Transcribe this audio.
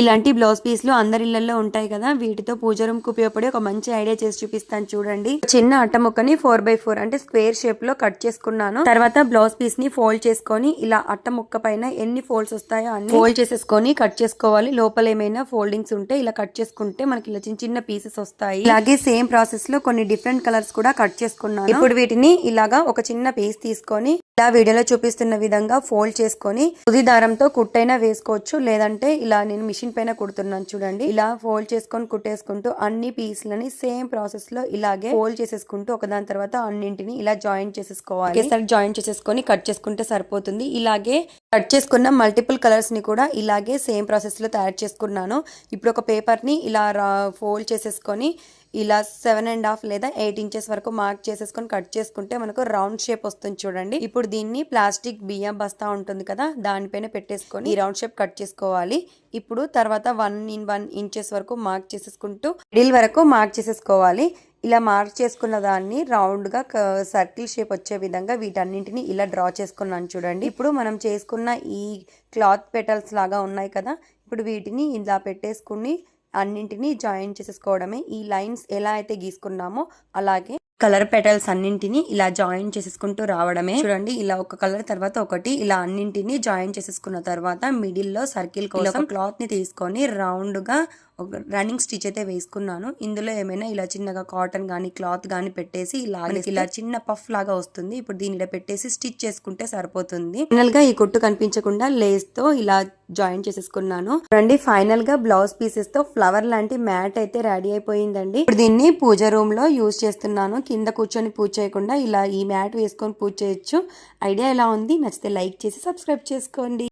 ఇలాంటి బ్లౌజ్ పీస్లు అందరి ఇళ్ళలో ఉంటాయి కదా వీటితో పూజ కు ఉపయోగపడే ఒక మంచి ఐడియా చేసి చూపిస్తాను చూడండి. చిన్న అట్ట ముక్కని ఫోర్ బై ఫోర్ అంటే స్క్వేర్ షేప్లో కట్ చేసుకున్నాను. తర్వాత బ్లౌజ్ పీస్ని ఫోల్డ్ చేసుకొని ఇలా అట్ట ముక్క పైన ఎన్ని ఫోల్డ్స్ వస్తాయో అన్ని ఫోల్డ్ చేసేసుకొని కట్ చేసుకోవాలి. లోపల ఏమైనా ఫోల్డింగ్స్ ఉంటే ఇలా కట్ చేసుకుంటే మనకి ఇలా చిన్న చిన్న పీసెస్ వస్తాయి. అలాగే సేమ్ ప్రాసెస్లో కొన్ని డిఫరెంట్ కలర్స్ కూడా కట్ చేసుకున్నాను. ఇప్పుడు వీటిని ఇలాగా ఒక చిన్న పీస్ తీసుకొని ఇలా వీడియోలో చూపిస్తున్న విధంగా ఫోల్డ్ చేసుకొని ఉది దారంతో కుట్టైనా వేసుకోవచ్చు. లేదంటే ఇలా నేను మిషన్ పైన కుడుతున్నాను చూడండి. ఇలా ఫోల్డ్ చేసుకొని కుట్టేసుకుంటూ అన్ని పీస్లని సేమ్ ప్రాసెస్లో ఇలాగే ఫోల్డ్ చేసేసుకుంటూ ఒకదాని తర్వాత అన్నింటిని ఇలా జాయిన్ చేసేసుకోవాలి. ఒకేసారి జాయిన్ చేసేసుకొని కట్ చేసుకుంటే సరిపోతుంది. ఇలాగే కట్ చేసుకున్న మల్టిపుల్ కలర్స్ని కూడా ఇలాగే సేమ్ ప్రాసెస్లో తయారు చేసుకున్నాను. ఇప్పుడు ఒక పేపర్ని ఇలా ఫోల్డ్ చేసేసుకొని ఇలా సెవెన్ అండ్ హాఫ్ లేదా ఎయిట్ ఇంచెస్ వరకు మార్క్ చేసేసుకొని కట్ చేసుకుంటే మనకు రౌండ్ షేప్ వస్తుంది చూడండి. ఇప్పుడు దీన్ని ప్లాస్టిక్ బియ్యం బస్తా ఉంటుంది కదా దానిపైన పెట్టేసుకొని ఈ రౌండ్ షేప్ కట్ చేసుకోవాలి. ఇప్పుడు తర్వాత వన్ ఇన్ వన్ ఇంచెస్ వరకు మార్క్ చేసేసుకుంటూ మిడిల్ వరకు మార్క్ చేసేసుకోవాలి. ఇలా మార్క్ చేసుకున్న దాన్ని రౌండ్గా సర్కిల్ షేప్ వచ్చే విధంగా వీటన్నింటిని ఇలా డ్రా చేసుకున్నాను చూడండి. ఇప్పుడు మనం చేసుకున్న ఈ క్లాత్ పెటల్స్ లాగా ఉన్నాయి కదా ఇప్పుడు వీటిని ఇలా పెట్టేసుకుని అన్నింటినీ జాయిన్ చేసేసుకోవడమే. ఈ లైన్స్ ఎలా అయితే గీసుకున్నామో అలాగే కలర్ పెటల్స్ అన్నింటిని ఇలా జాయిన్ చేసేసుకుంటూ రావడమే. చూడండి ఇలా ఒక కలర్ తర్వాత ఒకటి ఇలా అన్నింటిని జాయిన్ చేసేసుకున్న తర్వాత మిడిల్లో సర్కిల్ కోసం క్లాత్ని తీసుకొని రౌండ్గా ఒక రన్నింగ్ స్టిచ్ అయితే వేసుకున్నాను. ఇందులో ఏమైనా ఇలా చిన్నగా కాటన్ గానీ క్లాత్ గానీ పెట్టేసి ఇలా ఇలా చిన్న పఫ్ లాగా వస్తుంది. ఇప్పుడు దీని ఇలా పెట్టేసి స్టిచ్ చేసుకుంటే సరిపోతుంది. ఫైనల్గా ఈ కుట్టు కనిపించకుండా లేస్తో ఇలా జాయిన్ చేసేసుకున్నాను. రండి ఫైనల్గా బ్లౌజ్ పీసెస్తో ఫ్లవర్ లాంటి మ్యాట్ అయితే రెడీ అయిపోయిందండి. ఇప్పుడు దీన్ని పూజ రూమ్లో యూజ్ చేస్తున్నాను. కింద కూర్చొని పూజ చేయకుండా ఇలా ఈ మ్యాట్ వేసుకొని పూజ చేయొచ్చు. ఐడియా ఎలా ఉంది? నచ్చితే లైక్ చేసి సబ్స్క్రైబ్ చేసుకోండి.